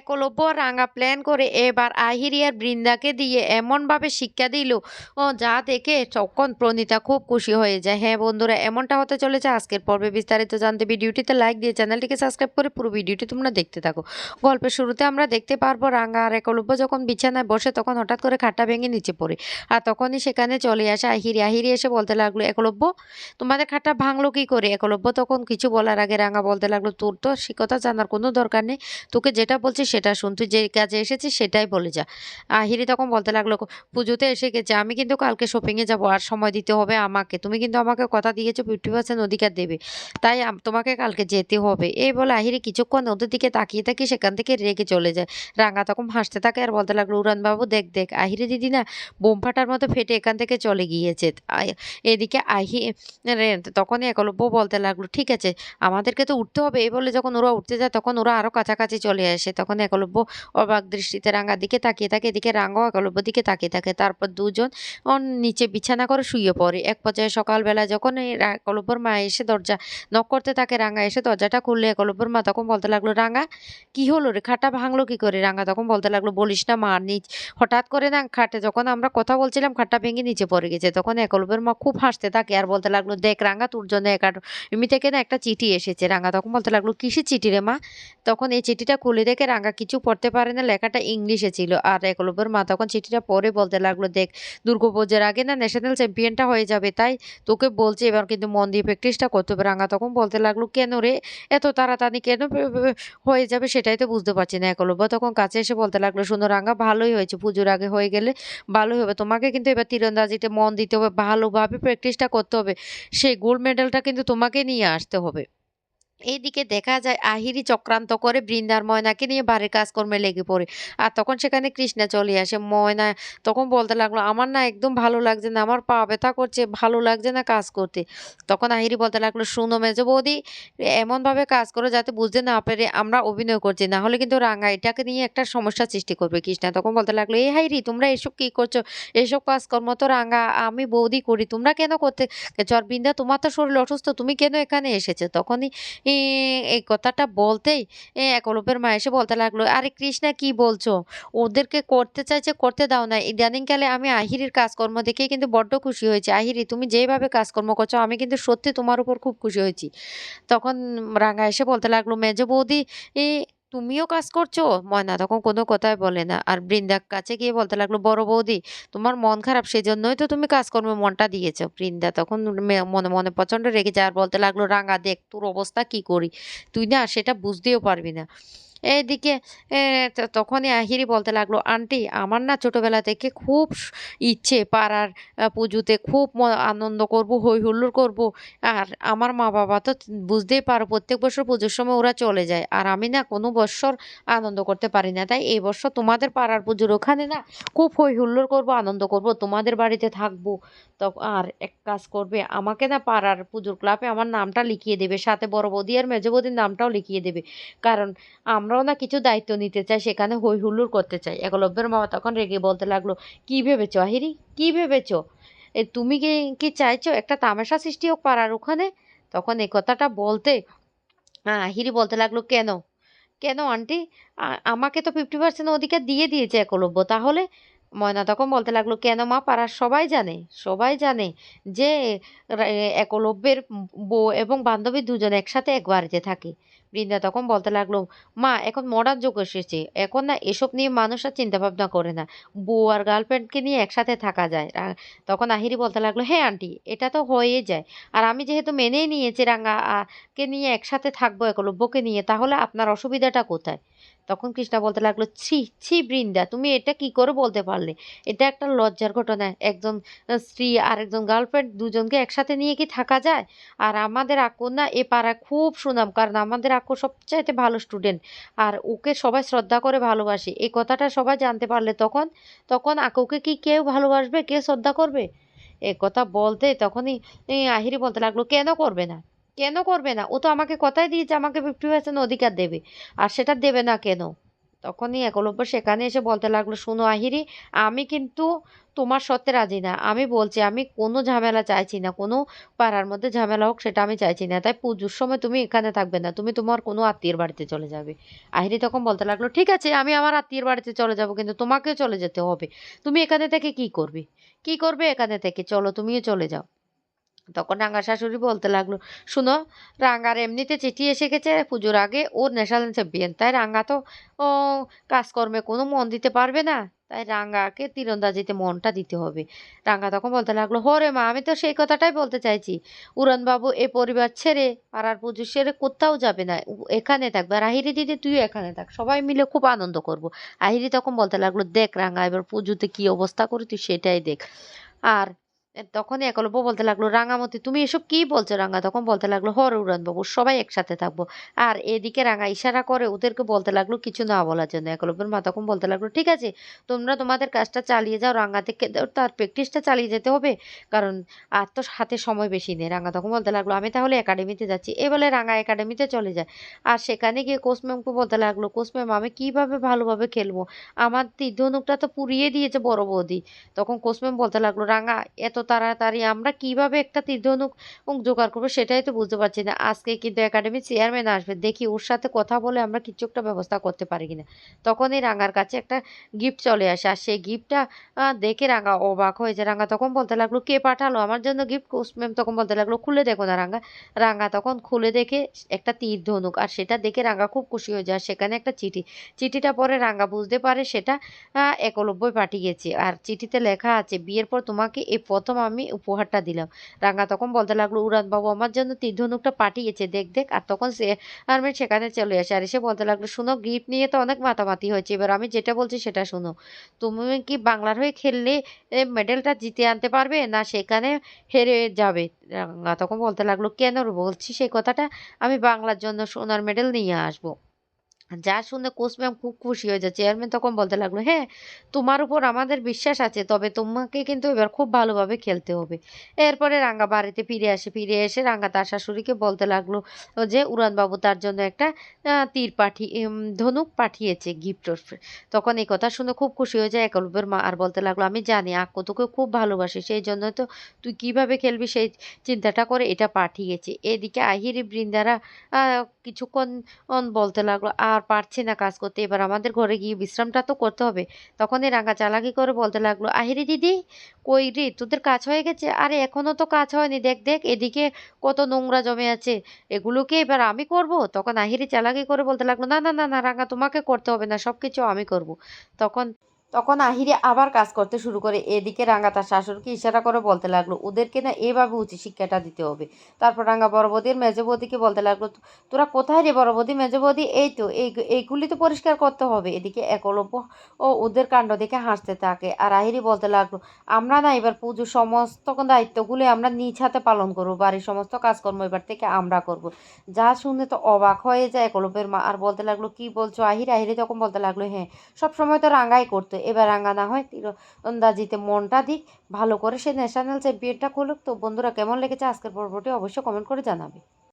একলব্য রাঙা প্ল্যান করে এবার আহিরি আর বৃন্দাকে দিয়ে এমনভাবে শিক্ষা দিল। ও যা দেখে তখন প্রণীতা খুব খুশি হয়ে যায়। হ্যাঁ বন্ধুরা, এমনটা হতে চলেছে। আজকের পর্বে বিস্তারিত জানতে ভিডিওটিতে লাইক দিয়ে চ্যানেলটিকে সাবস্ক্রাইব করে পুরো ভিডিওটি তোমরা দেখতে থাকো। গল্পের শুরুতে আমরা দেখতে পারব রাঙা আর একলব্য যখন বিছানায় বসে তখন হঠাৎ করে খাটটা ভেঙে নিচে পড়ে আর তখনই সেখানে চলে আসে আহিরি। আহিরি এসে বলতে লাগল, একলব্য, তোমাদের খাটটা ভাঙলো কি করে? একলব্য তখন কিছু বলার আগে রাঙা বলতে লাগল, তোর তো সে কথা জানার কোনো দরকার নেই। তোকে যেটা বলছি সেটা শুন তুই যে কাজে এসেছিস সেটাই বলে যা। আহিরি তখন বলতে লাগল, পুজোতে এসে গেছে, আমি কিন্তু কালকে শপিংয়ে যাব, আর সময় দিতে হবে আমাকে। তুমি কিন্তু আমাকে কথা দিয়েছ ফিফটি পার্সেন্ট অধিকার দেবে। তাই তোমাকে কালকে যেতে হবে। এই বলে আহিরি কিছুক্ষণ ওদের দিকে তাকিয়ে তাকিয়ে সেখান থেকে রেগে চলে যায়। রাঙা তখন হাসতে থাকে আর বলতে লাগল উড়ান বাবু দেখ দেখ আহিরি দিদি না বোম ফাটার মতো ফেটে এখান থেকে চলে গিয়েছে। এদিকে আহি তখনই একলব্য বলতে লাগল, ঠিক আছে, আমাদেরকে তো উঠতে হবে। এই বলে যখন ওরা উঠতে যায়, তখন ওরা আরও কাছাকাছি চলে আসে। তখন একলব্য অবাক দৃষ্টিতে রাঙার দিকে তাকিয়ে থাকে, এদিকে রাঙাও, একলব্য দিকে তাকিয়ে থাকে। তারপর দুজন অন নিচে বিছানা করে শুয়ে পড়ে। এক পর্যায়ে সকালবেলা যখন এই একলব্যর মা এসে দরজা নক করতে থাকে, রাঙা এসে দরজাটা খুললে একলব্যর মা তখন বলতে লাগল, রাঙা, কি হলো রে? খাটটা ভাঙলো কি করে? রাঙা তখন বলতে লাগল, বলিস না মা, নিচ হঠাৎ করে না, খাটে যখন আমরা কথা বলছিলাম, খাটটা ভেঙে নিচে পড়ে গেছে। তখন একলব্যের মা খুব হাসতে থাকে আর বলতে লাগল, দেখ রাঙা, তোর জন্য একাড এমনি থেকে না একটা চিঠি এসেছে। রাঙা তখন বলতে লাগল, কিসের চিঠি রে মা? তখন এই চিঠিটা খুলে দেখে রাঙা কিছু পড়তে পারে না, লেখাটা ইংলিশে ছিল। আর একলব্যের মা তখন চিঠিটা পরে বলতে লাগল, দেখ, দুর্গাপুজোর আগে না ন্যাশনাল চ্যাম্পিয়নটা হয়ে যাবে, তাই তোকে বলছে, এবার কিন্তু মন দিয়ে প্র্যাকটিসটা করতে হবে। রাঙা তখন বলতে লাগল, কেন রে? এত তাড়াতাড়ি কেন হয়ে যাবে সেটাই তো বুঝতে পারছি না। একলব্য তখন কাছে এসে বলতে লাগল, শুনো রাঙা, ভালোই হয়েছে, পুজোর আগে হয়ে গেলে ভালোই হবে। তোমাকে কিন্তু এবার তীরন্দাজিতে মন দিতে হবে, ভালোভাবে প্র্যাকটিসটা করতে হবে। সেই গোল্ড মেডেলটা কিন্তু তোমাকে নিয়ে আসতে হবে। এইদিকে দেখা যায় আহিরি চক্রান্ত করে বৃন্দার ময়নাকে নিয়ে বাড়ির কাজকর্মে লেগে পড়ে। আর তখন সেখানে কৃষ্ণা চলে আসে। ময়না তখন বলতে লাগল, আমার না একদম ভালো লাগছে না, আমার পা ব্যথা করছে, ভালো লাগছে না কাজ করতে। তখন আহিরি বলতে লাগল, শুনো মেজো বৌদি, এমনভাবে কাজ করো যাতে বুঝতে না পেরে আমরা অভিনয় করছি, না হলে কিন্তু রাঙা এটাকে নিয়ে একটা সমস্যা সৃষ্টি করবে। কৃষ্ণা তখন বলতে লাগল এই হাইরি, তোমরা এসব কী করছ? এসব কাজকর্ম তো রাঙা, আমি বৌদি করি, তোমরা কেন করতে? আর বৃন্দা তোমার তো শরীর অসুস্থ, তুমি কেন এখানে এসেছ? তখনই এই কথাটা বলতেই একলব্যের মা এসে বলতে লাগল, আরে কৃষ্ণা, কি বলছো? ওদেরকে করতে চাইছে, করতে দাও না। ইদানিংকালে আমি আহিরির কাজকর্ম দেখে কিন্তু বড্ড খুশি হয়েছি। আহিরি, তুমি যেভাবে কাজকর্ম করছ, আমি কিন্তু সত্যি তোমার উপর খুব খুশি হয়েছি। তখন রাঙা এসে বলতে লাগল, মেজ বৌদি তুমিও কাজ করছ? ময়না তখন কোনো কথাই বলে না। আর বৃন্দার কাছে গিয়ে বলতে লাগল, বড় বৌদি, তোমার মন খারাপ সেই জন্যই তো তুমি কাজকর্মে মনটা দিয়েছ। বৃন্দা তখন মনে মনে প্রচণ্ড রেগে যায় আর বলতে লাগল, রাঙা, দেখ তোর অবস্থা কি করি? তুই না সেটা বুঝতেও পারবি না। এদিকে এ, তো- তখনই আহিরি বলতে লাগল আন্টি আমার না ছোটবেলা থেকে খুব ইচ্ছে পাড়ার পুজোতে খুব আনন্দ করব হই হুল্লোড় করব। আর আমার মা বাবা তো বুঝতেই পারো প্রত্যেক বছর পুজোর সময় ওরা চলে যায়। আর আমি না কোনো বছর আনন্দ করতে পারি না। তাই এই বছর তোমাদের পাড়ার পুজোর ওখানে না খুব হই হুল্লোড় করব আনন্দ করব তোমাদের বাড়িতে থাকব। তো আর এক কাজ করবে আমাকে না পাড়ার পুজোর ক্লাবে আমার নামটা লিখিয়ে দেবে সাথে বড় বৌদি আর মেজো বৌদির নামটাও লিখিয়ে দেবে। কারণ আমরাও না কিছু দায়িত্ব নিতে চাই, সেখানে হই হুল্লোড় করতে চাই। একলব্যের মা তখন রেগে বলতে লাগল, কি ভেবেছো আহিরি? কি ভেবেছো? এ তুমি কি কি চাইছো? একটা তামাশা সৃষ্টি হোক পাড়ার ওখানে? তখন এই কথাটা বলতে আহিরি বলতে লাগল, কেন? কেন আন্টি? আমাকে তো ফিফটি পার্সেন্ট অধিকার দিয়ে দিয়েছে একলব্য। তাহলে ময়না তখন বলতে লাগল, কেন মা? পাড়ার সবাই জানে সবাই জানে যে একলব্যের বউ এবং বান্ধবী দুজন একসাথে এক বাড়িতে থাকে। বৃন্দা তখন বলতে লাগল, মা, এখন মডার্ন যুগ এসেছে, এখন না এসব নিয়ে মানুষ আর চিন্তা ভাবনা করে না। বউ আর গার্লফ্রেন্ডকে নিয়ে একসাথে থাকা যায়। তখন আহিরি বলতে লাগল হ্যাঁ আন্টি এটা তো হয়ে যায়। আর আমি যেহেতু মেনেই নিয়েছি রাঙা কে নিয়ে একসাথে থাকব, একলব্যকে নিয়ে, তাহলে আপনার অসুবিধাটা কোথায়? তখন কৃষ্ণা বলতে লাগল, ছি ছি বৃন্দা, তুমি এটা কি করে বলতে পারলে? এটা একটা লজ্জার ঘটনা। একজন স্ত্রী আর একজন গার্লফ্রেন্ড দুজনকে একসাথে নিয়ে কি থাকা যায়? আর আমাদের আক্কু না এ পাড়ায় খুব সুনাম, কারণ আমাদের আক্কু সবচাইতে ভালো স্টুডেন্ট আর ওকে সবাই শ্রদ্ধা করে ভালোবাসে। এই কথাটা সবাই জানতে পারলে তখন তখন আকুকে কি কেউ ভালোবাসবে, কে শ্রদ্ধা করবে? এ কথা বলতে তখনই আহিরি বলতে লাগল, কেন করবে না? কেন করবে না? ও তো আমাকে কথাই দিয়েছে, আমাকে ফিফটি পার্সেন্ট অধিকার দেবে। আর সেটা দেবে না কেন? তখনই একলব্য সেখানে এসে বলতে লাগল, শোনো আহিরি, আমি কিন্তু তোমার সত্যে রাজি না। আমি বলছি, আমি কোনো ঝামেলা চাইছি না। কোনো পাড়ার মধ্যে ঝামেলা হোক সেটা আমি চাইছি না। তাই পুজোর সময় তুমি এখানে থাকবে না। তুমি তোমার কোনো আত্মীয়ের বাড়িতে চলে যাবে। আহিরি তখন বলতে লাগল, ঠিক আছে, আমি আমার আত্মীয়ের বাড়িতে চলে যাব, কিন্তু তোমাকেও চলে যেতে হবে। তুমি এখানে থেকে কি করবে? কি করবে এখানে থেকে? চলো, তুমিও চলে যাও। তখন রাঙ্গা শাশুড়ি বলতে লাগল, শুনো রাঙ্গার এমনিতে চিঠি এসে গেছে, পুজোর আগে ওর ন্যাশনাল চ্যাম্পিয়ন তাই রাঙ্গা তো, ও, কাজকর্মে কোনো মন দিতে পারবে না। তাই রাঙ্গাকে তীরন্দাজিতে মনটা দিতে হবে। রাঙ্গা তখন বলতে লাগল হরে মা, আমি তো সেই কথাটাই বলতে চাইছি। উড়ানবাবু এ পরিবার ছেড়ে পাড়ার পুজো সেরে কোথাও যাবে না। এখানে থাকবে আর আহিরি দিদি, তুইও এখানে থাক। সবাই মিলে খুব আনন্দ করব। আহিরি তখন বলতে লাগল, দেখ রাঙ্গা এবার পুজোতে কি অবস্থা করি তুই সেটাই দেখ। আর তখনই একলব্য বলতে লাগল, রাঙামতি, তুমি এসব কি বলছো রাঙা? তখন বলতে লাগল, হর উড়ানবাবু সবাই একসাথে থাকব। আর এদিকে রাঙা ইশারা করে ওদেরকে বলতে লাগল, কিছু না বলার জন্য। একলব্যের মা তখন বলতে লাগল, ঠিক আছে, তোমরা তোমাদের কাজটা চালিয়ে যাও, রাঙা থেকে তার প্র্যাকটিসটা চালিয়ে যেতে হবে, কারণ আর তো হাতে সময় বেশি নেই। রাঙা তখন বলতে লাগল, আমি তাহলে একাডেমিতে যাচ্ছি। এ বলে রাঙা একাডেমিতে চলে যায়। আর সেখানে গিয়ে কোচ ম্যামকে বলতে লাগল কোচ ম্যাম, আমি কীভাবে ভালোভাবে খেলব? আমার তীর ধনুকটা তো পুড়িয়ে দিয়েছে বড় বৌদি। তখন কোচ ম্যাম বলতে লাগল, রাঙা, এত তাড়াতাড়ি আমরা কীভাবে একটা তীর ধনুক জোগাড় করব সেটাই তো বুঝতে পারছি না। আজকে কিন্তু একাডেমির চেয়ারম্যান আসবে, দেখি ওর সাথে কথা বলে আমরা কিছু একটা ব্যবস্থা করতে পারি কিনা। তখনই রাঙার কাছে একটা গিফট চলে আসে, আর সেই গিফটটা দেখে রাঙা অবাক হয়ে যায়। রাঙা তখন বলতে লাগল, কে পাঠালো? আমার জন্য গিফট ম্যাম তখন বলতে লাগল, খুলে দেখো না রাঙা। রাঙা তখন খুলে দেখে একটা তীর ধনুক আর সেটা দেখে রাঙা খুব খুশি হয়ে যায়। সেখানে একটা চিঠি, চিঠিটা পরে রাঙা বুঝতে পারে সেটা একলব্যই পাঠিয়েছে। আর চিঠিতে লেখা আছে, বিয়ের পর তোমাকে এই প্রথম আমি উপহারটা দিলাম। রাঙা তখন বলতে লাগল উড়ান বাবু আমার জন্য তীর ধনুকটা পাঠিয়েছে, দেখ দেখ। আর তখন সে আর্মেন সেখানে চলে আসে। আর এসে বলতে লাগল, শুনো, গিফট নিয়ে তো অনেক মাতামাতি হয়েছে, এবার আমি যেটা বলছি সেটা শুনো। তুমি কি বাংলার হয়ে খেললে মেডেলটা জিতে আনতে পারবে, না সেখানে হেরে যাবে? রাঙা তখন বলতে লাগল, কেন বলছি সেই কথাটা? আমি বাংলার জন্য সোনার মেডেল নিয়ে আসব। যা শুনে কোচ ম্যাম খুব খুশি হয়ে যায়। চেয়ারম্যান তখন বলতে লাগল হ্যাঁ তোমার উপর আমাদের বিশ্বাস আছে, তবে তোমাকে কিন্তু এবার খুব ভালোভাবে খেলতে হবে। এরপরে রাঙ্গা বাড়িতে ফিরে আসে, ফিরে এসে রাঙ্গা তার শাশুড়িকে বলতে লাগল যে, উড়ানবাবু তার জন্য একটা তীর পাঠিয়ে ধনুক পাঠিয়েছে গিফট তখন এই কথা শুনে খুব খুশি হয়ে যায় একলব্যের মা আর বলতে লাগল, আমি জানি, আক্কু তোকে খুব ভালোবাসি সেই জন্য তো তুই কীভাবে খেলবি সেই চিন্তাটা করে এটা পাঠিয়েছে। এদিকে আহিরি বৃন্দারা কিছুক্ষণ বলতে লাগল, আর পারছি না কাজ করতে। এবার আমাদের ঘরে গিয়ে বিশ্রামটা তো করতে হবে। তখনই রাঙা চালাকি করে বলতে লাগল, আহিরি দিদি, কই রে, তোদের কাজ হয়ে গেছে? আরে এখনও তো কাজ হয়নি, দেখ দেখ, এদিকে কত নোংরা জমে আছে। এগুলোকে এবার আমি করব? তখন আহিরি চালাকি করে বলতে লাগল, না না না না, রাঙা, তোমাকে করতে হবে না সব কিছু আমি করব। তখন তখন আহিরে আবার কাজ করতে শুরু করে। এদিকে রাঙা তার শাশুড়িকে ইশারা করে বলতে লাগল, ওদেরকে না এভাবে উচিত শিক্ষাটা দিতে হবে। তারপর রাঙা বড় মেজবদিকে বলতে লাগল, তোরা কোথায় রে বড় বৌদি মেজো বৌদি? এই তো, এই, এইগুলি তো পরিষ্কার করতে হবে। এদিকে একলব্য ও ওদের কাণ্ড দেখে হাসতে থাকে। আর আহিরি বলতে লাগল, আমরা না এবার পুজোর সমস্ত দায়িত্বগুলি আমরা নিজ হাতে পালন করব। বাড়ির সমস্ত কাজকর্ম এবার থেকে আমরা করব। যা শুনে তো অবাক হয়ে যায় একলব্যের মা। আর বলতে লাগল, কি বলছো, আহিরি? আহিরি তখন বলতে লাগল হ্যাঁ সব সময় তো রাঙ্গাই করতো। এবার রাঙা না হয়, তীরন্দাজিতে মনটা দিক, ভালো করে সে ন্যাশনাল চ্যাম্পিয়নটা খুলুক তো বন্ধুরা, কেমন লেগেছে আজকের পর্বটি অবশ্যই কমেন্ট করে জানাবে।